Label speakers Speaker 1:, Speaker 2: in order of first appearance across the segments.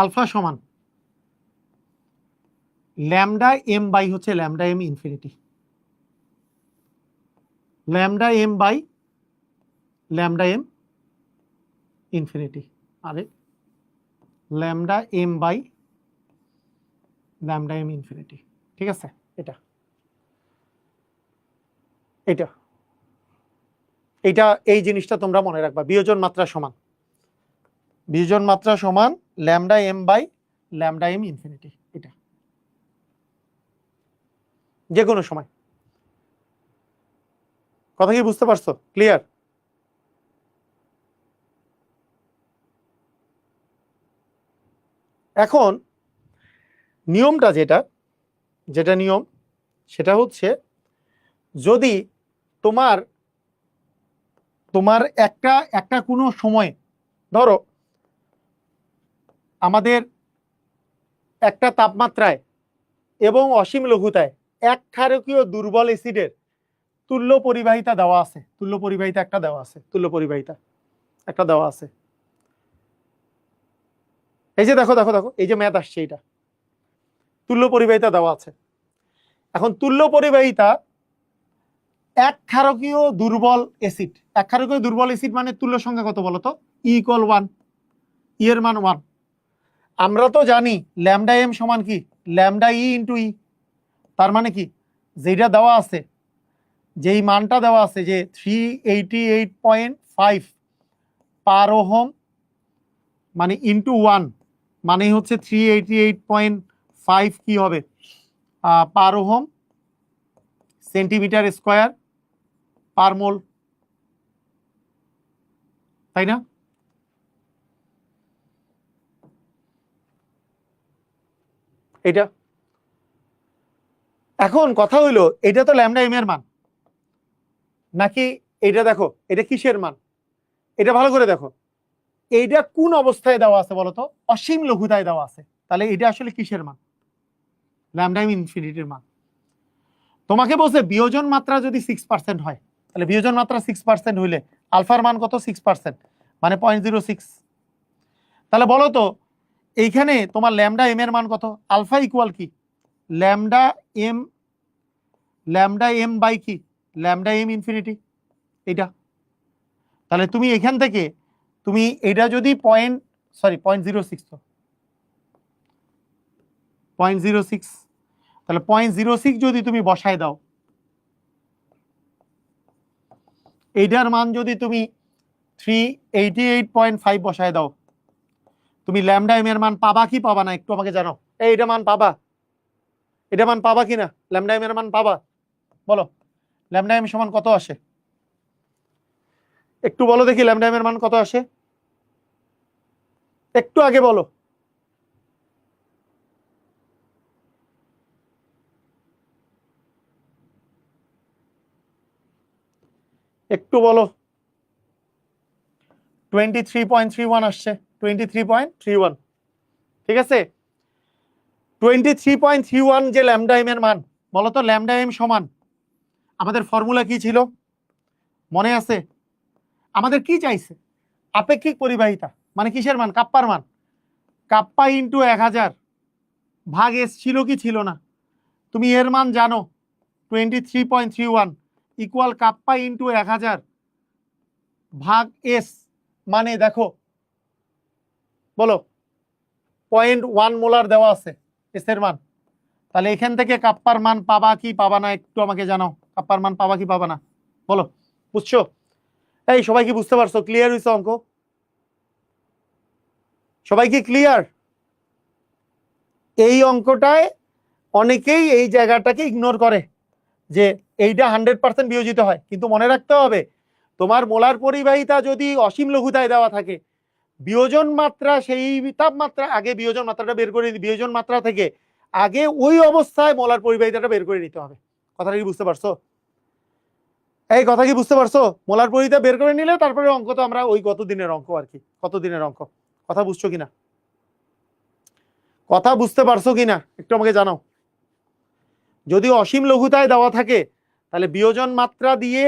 Speaker 1: Alpha সমান lambda M by হচ্ছে lambda M infinity. Lambda M by lambda M infinity. আরে, lambda M by lambda M infinity. ঠিক আছে? এটা। এটা। এটা এই জিনিসটা তোমরা মনে রাখবা। বিয়োজন মাত্রা সমান। বিয়োজন মাত্রা সমান lambda M by lambda M infinity, এটা। যে কোনো সময়। কথা কি বুঝতে পারছ? ক্লিয়ার এখন, নিয়মটা যেটা যেটা নিয়ম, সেটা হচ্ছে যদি তোমার তোমার একটা একটা কোনো সময়, ধরো আমাদের একটা তাপমাত্রায় এবং অসীম লঘুতায় এক ক্ষারকীয় দুর্বল অ্যাসিডের তুল্য পরিবাহিতা দেওয়া আছে। তুল্য পরিবাহিতা একটা দেওয়া আছে। তুল্য পরিবাহিতা একটা দেওয়া আছে। এই যে দেখো দেখো দেখো, এই যে ম্যাথ আসছে এটা তুল্য পরিবাহিতা দেওয়া আছে। এখন তুল্য পরিবাহিতা এক ক্ষারকীয় দুর্বল অ্যাসিড। এক ক্ষারকীয় দুর্বল অ্যাসিড মানে তুল্য সংখ্যা কত বলো তো ই ইকুয়াল ওয়ান ই এর মান ওয়ান আমরা তো জানি, ল্যামডা এম সমান কি? ল্যামডা ই ইন্টু ই তার মানে কি? যেটা দেওয়া আছে, যেই মানটা দেওয়া আছে, যে three eighty eight point five per ohm মানে ইন্টু ওয়ান মানে হচ্ছে three eighty eight point five কী হবে? Per ohm, centimetre square, per mole. তাই না? এটা। এখন কথা হইল, এটা তো ল্যামডা এম এর মান। নাকি এটা দেখো, এটা কিসের মান? এটা ভালো করে দেখো। এইটা কোন অবস্থায় দেওয়া আছে বলতো? অসীম লঘুতায় দেওয়া আছে। তাহলে এটা আসলে কিসের মান? ল্যামডা এম ইনফিনিটির মান। তোমাকে বলছে বিয়োজন মাত্রা যদি সিক্স পার্সেন্ট হয়, তাহলে বিয়োজন মাত্রা সিক্স পার্সেন্ট হইলে আলফার মান কত? সিক্স পার্সেন্ট মানে পয়েন্ট জিরো সিক্স তাহলে বলো তো এইখানে তোমার ল্যামডা এম এর মান কত? আলফা ইকুয়াল কি? Lambda M lambda M by কি? ল্যামডা এম ইনফিনিটি এটা তাহলে তুমি এখান থেকে, তুমি এটা যদি point sorry point zero six তো পয়েন্ট জিরো সিক্স তাহলে পয়েন্ট জিরো সিক্স যদি তুমি বসায় দাও, এইটার মান যদি তুমি three eighty eight point five বসায় দাও তুমি ল্যামডা এম এর মান পাবা কি পাবা না? একটু আমাকে জানাও। এই, এটা মান পাবা। এটা মান পাবা কি না ল্যামডা এম এর মান পাবা। বলো, ল্যামডা এম সমান কত আসে? একটু বলো দেখি ল্যামডা এম এর মান কত আসে? একটু আগে বলো। একটু বলো। Twenty three point three one আসছে। Twenty three point three one ঠিক আছে? Twenty three point three one যে ল্যামডা এম এর মান বলো তো ল্যামডা এম সমান। আমাদের ফর্মুলা কি ছিল? মনে আছে? আমাদের কি চাইছে? আপেক্ষিক পরিবাহিতা মানে কিসের মান? কাপ্পার মান। কাপ্পা ইন্টু এক হাজার ভাগ এস ছিল কি ছিল না? তুমি এর মান জানো twenty three point three one equal kappa into এক হাজার ভাগ এস মানে দেখো বলো পয়েন্ট ওয়ান মোলার দেওয়া আছে এস এর মান। তাহলে এখান থেকে কাপ্পার মান পাবা কি পাবা না একটু আমাকে জানাও, কাপ্পার মান পাবা কি পাবা না। বলো, বুঝছ? এই, সবাই কি বুঝতে পারছ? ক্লিয়ার হয়েছে অঙ্ক? সবাই কি ক্লিয়ার এই অঙ্কটায় অনেকেই এই জায়গাটাকে ইগনোর করে, যে এইটা হান্ড্রেড পার্সেন্ট বিয়োজিত হয়। কিন্তু মনে রাখতে হবে, তোমার মোলার পরিবাহিতা যদি অসীম লঘুতায় দেওয়া থাকে বিয়োজন মাত্রা, সেই তাপমাত্রা, আগে বিয়োজন মাত্রাটা বের করে বিয়োজন মাত্রা থেকে আগে ওই অবস্থায় মলার পরিবাহিতাটা বের করে নিতে হবে। কথাটা কি বুঝতে পারছ? এই কথা কি বুঝতে পারছ? মোলার পরিবাহিতা বের করে নিলে তারপরে অঙ্ক তো আমরা ওই কত দিনের অঙ্ক আর কি কত দিনের অঙ্ক? কথা বুঝছ কিনা? কথা বুঝতে পারছ কিনা? একটু আমাকে জানাও। যদি অসীম লঘুতায় দেওয়া থাকে, তাহলে বিয়োজন মাত্রা দিয়ে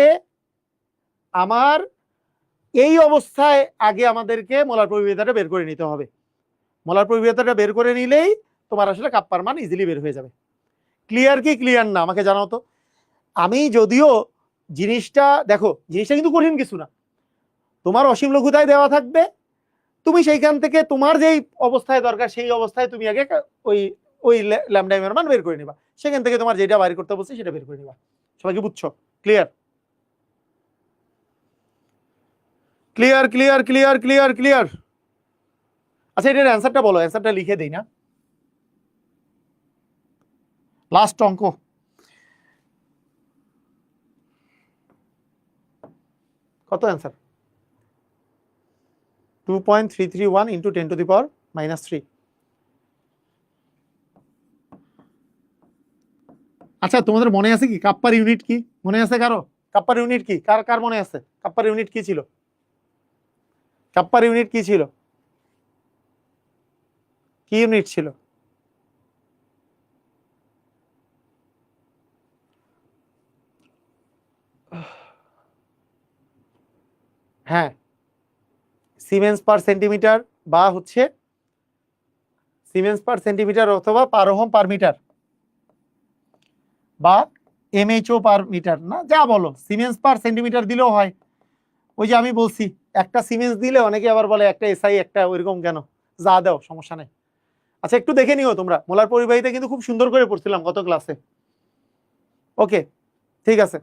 Speaker 1: আমার এই অবস্থায় আগে আমাদেরকে মোলার পরিবেদাটা বের করে নিতে হবে। মোলার প্রবৃত্তটা বের করে নিলেই তোমার আসলে কাপ্পার মান ইজিলি বের হয়ে যাবে। ক্লিয়ার কি? ক্লিয়ার না। আমাকে জানাও তো। আমি যদিও জিনিসটা, দেখো, জিনিসটা কিন্তু কঠিন কিছু না। তোমার অসীম লঘুতায় দেওয়া থাকবে। তুমি সেইখান থেকে তোমার যেই অবস্থায় দরকার, সেই অবস্থায় তুমি আগে ওই ওই ল্যামডাইমের মান বের করে নিবা। সেখান থেকে তোমার যেটা বাইর করতে বলছে সেটা বের করে নিবা। সবাইকে বুঝছ? Clear clear clear clear clear clear আচ্ছা এটার অ্যান্সারটা বলো অ্যান্সারটা লিখে দিই না। লাস্ট অঙ্ক। কত answer two point three three one into ten to the power minus three আচ্ছা তোমাদের মনে আছে কি? কাপ্পার ইউনিট কি? মনে আছে কারও? কাপ্পার ইউনিট কি? কার কার মনে আছে? কাপ্পার ইউনিট কি ছিল? কাপ্পার ইউনিট কি ছিল? কি ইউনিট ছিল? হ্যাঁ। সিমেন্স পার সেন্টিমিটার বা হচ্ছে সিমেন্স পার সেন্টিমিটার অথবা পার ওহম পার মিটার বা এমএইচও পার মিটার না? যা বলো। সিমেন্স পার সেন্টিমিটার দিলেও হয়। ওই যে আমি বলছি একটা সিমেন্স দিলে অনেকে আবার বলে একটা এসআই, একটা ওইরকম কেন? যা দাও, সমস্যা নেই। আচ্ছা একটু দেখে নিও তোমরা। মোলার পরিবাহিতা কিন্তু খুব সুন্দর করে পড়ছিলাম গত ক্লাসে ওকে ঠিক আছে।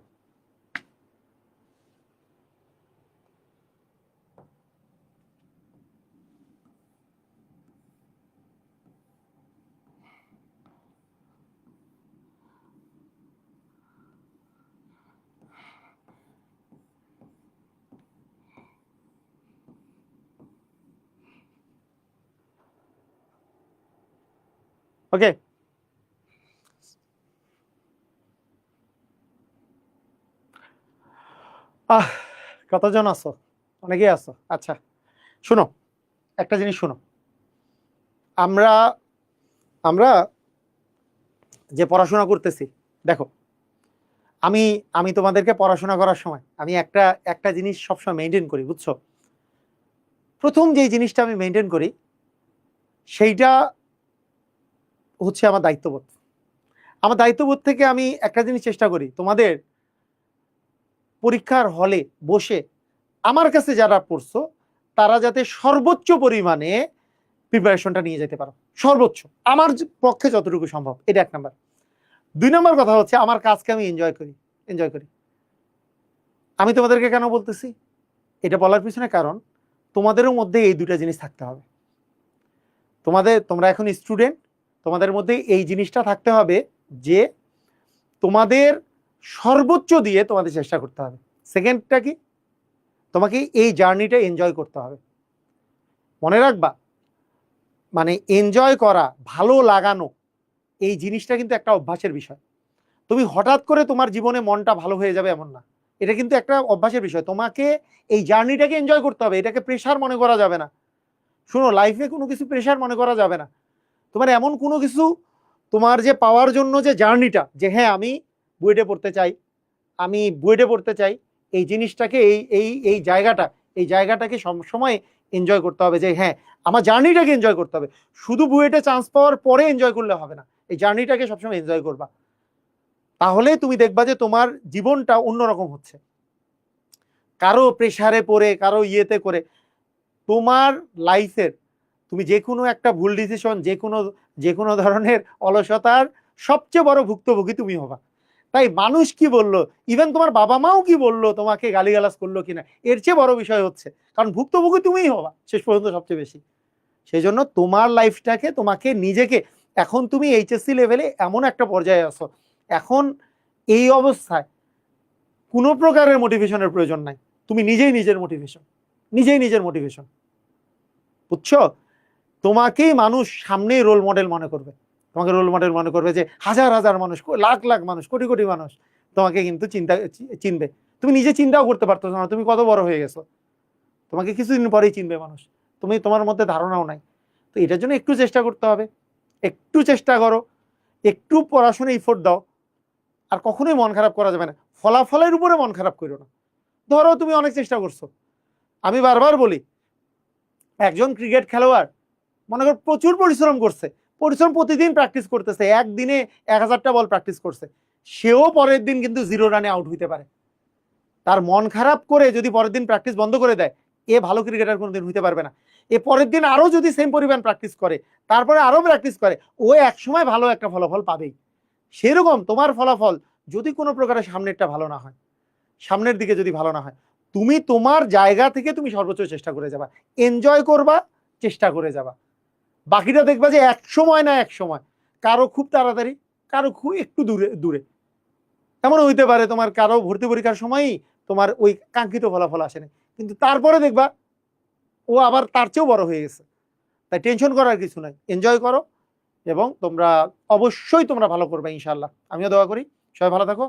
Speaker 1: ওকে আহ, কতজন আছো? অনেকেই আছো? আচ্ছা শোনো, একটা জিনিস শোনো। আমরা আমরা যে পড়াশোনা করতেছি, দেখো, আমি আমি তোমাদেরকে পড়াশোনা করার সময়, আমি একটা একটা জিনিস সবসময় মেনটেন করি, বুঝছ? প্রথম যেই জিনিসটা আমি মেনটেন করি, সেইটা হচ্ছে আমার দায়িত্ববোধ। আমার দায়িত্ববোধ থেকে আমি একটা জিনিস চেষ্টা করি, তোমাদের পরীক্ষার হলে বসে আমার কাছে যারা পড়ছো, তারা যাতে সর্বোচ্চ পরিমাণে প্রিপারেশনটা নিয়ে যেতে পারো। সর্বোচ্চ, আমার পক্ষে যতটুকু সম্ভব, এটা এক নাম্বার। দুই নম্বর কথা হচ্ছে, আমার কাজকে আমি এনজয় করি এনজয় করি। আমি তোমাদেরকে কেন বলতেছি? এটা বলার পিছনে কারণ, তোমাদেরও মধ্যে এই দুটা জিনিস থাকতে হবে। তোমাদের, তোমরা এখন স্টুডেন্ট তোমাদের মধ্যে এই জিনিসটা থাকতে হবে যে তোমাদের সর্বোচ্চ দিয়ে তোমাদের চেষ্টা করতে হবে। সেকেন্ডটা কি? তোমাকে এই জার্নিটা এনজয় করতে হবে। মনে রাখবা মানে এনজয় করা, ভালো লাগানো, এই জিনিসটা কিন্তু একটা অভ্যাসের বিষয়। তুমি হঠাৎ করে তোমার জীবনে মনটা ভালো হয়ে যাবে এমন না। এটা কিন্তু একটা অভ্যাসের বিষয়। তোমাকে এই জার্নিটাকে এনজয় করতে হবে। এটাকে প্রেশার মনে করা যাবে না। শুনো লাইফে কোনো কিছু প্রেশার মনে করা যাবে না। তোমার এমন কোনো কিছু তোমার যে পাওয়ার জন্য যে জার্নিটা, যে হ্যাঁ আমি বুয়েটে পড়তে চাই, আমি বুয়েটে পড়তে চাই, এই জিনিসটাকে, এই এই এই জায়গাটা, এই জায়গাটাকে সবসময় এনজয় করতে হবে যে হ্যাঁ আমার জার্নিটাকে এনজয় করতে হবে। শুধু বুয়েটে চান্স পাওয়ার পরে এনজয় করলে হবে না, এই জার্নিটাকে সবসময় এনজয় করবা। তাহলে তুমি দেখবা যে তোমার জীবনটা অন্যরকম হচ্ছে। কারও প্রেশারে পড়ে, কারও ইয়েতে করে, তোমার লাইফের তুমি যে কোনো একটা ভুল ডিসিশন যে কোনো যে কোনো ধরনের অলসতার সবচেয়ে বড় ভুক্তভোগী তুমি হবা। তাই মানুষ কি বলল? ইভেন তোমার বাবা মাও কি বলল তোমাকে গালিগালাজ করল কিনা? এর চেয়ে বড় বিষয় হচ্ছে, কারণ ভুক্তভোগী তুমিই হবা, শেষ পর্যন্ত সবচেয়ে বেশি। সেই জন্য তোমার লাইফটাকে তোমাকে নিজেকে, এখন তুমি এইচএসসি লেভেলে এমন একটা পর্যায়ে আসো এখন এই অবস্থায় কোনো প্রকারের মোটিভেশনের প্রয়োজন নাই। তুমি নিজেই নিজের মোটিভেশন নিজেই নিজের মোটিভেশন বুঝছ? তোমাকেই মানুষ সামনেই রোল মডেল মনে করবে। তোমাকে রোল মডেল মনে করবে যে হাজার হাজার মানুষ, লাখ লাখ মানুষ, কোটি কোটি মানুষ তোমাকে কিন্তু চিন্তা চিনবে। তুমি নিজে চিন্তাও করতে পারতো না, তুমি কত বড় হয়ে গেছো। তোমাকে কিছুদিন পরেই চিনবে মানুষ। তুমি, তোমার মধ্যে ধারণাও নাই। তো এটার জন্য একটু চেষ্টা করতে হবে। একটু চেষ্টা করো। একটু পড়াশোনা ইফোর্ট দাও। আর কখনোই মন খারাপ করা যাবে না। ফলাফলের উপরে মন খারাপ করো না। ধরো তুমি অনেক চেষ্টা করছ। আমি বারবার বলি, একজন ক্রিকেট খেলোয়াড় মনে কর প্রচুর পরিশ্রম করছে। পরিশ্রম প্রতিদিন প্র্যাকটিস করতেছে। একদিনে এক হাজারটা বল প্র্যাকটিস করছে। সেও পরের দিন কিন্তু জিরো রানে আউট হইতে পারে। তার মন খারাপ করে যদি পরের দিন প্র্যাকটিস বন্ধ করে দেয়, এ ভালো ক্রিকেটার কোনোদিন হইতে পারবে না। এ পরের দিন আরও যদি সেম পরিমাণ প্র্যাকটিস করে, তারপরে আরও প্র্যাকটিস করে, ও একসময় ভালো একটা ফলাফল পাবেই। সেরকম তোমার ফলাফল যদি কোনো প্রকারে সামনেরটা ভালো না হয়, সামনের দিকে যদি ভালো না হয়, তুমি তোমার জায়গা থেকে তুমি সর্বোচ্চ চেষ্টা করে যাবা। এনজয় করবা, চেষ্টা করে যাবা। বাকিটা দেখবা যে এক সময় না এক সময়। কারও খুব তাড়াতাড়ি, কারও খুব একটু দূরে দূরে। এমন হইতে পারে তোমার কারও ভর্তি পরীক্ষার সময়ই তোমার ওই কাঙ্ক্ষিত ফলাফল আসে না। কিন্তু তারপরে দেখবা, ও আবার তার চেয়েও বড় হয়ে গেছে। তাই টেনশন করার কিছু নাই। এনজয় করো এবং তোমরা অবশ্যই তোমরা ভালো করবে ইনশাল্লাহ আমিও দোয়া করি। সবাই ভালো থাকো।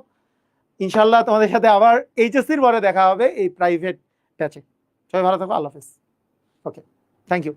Speaker 1: ইনশাল্লাহ তোমাদের সাথে আবার এইচএসসির পরে দেখা হবে এই প্রাইভেট ব্যাচে সবাই ভালো থাকো। আল্লাহ হাফেজ। Okay thank you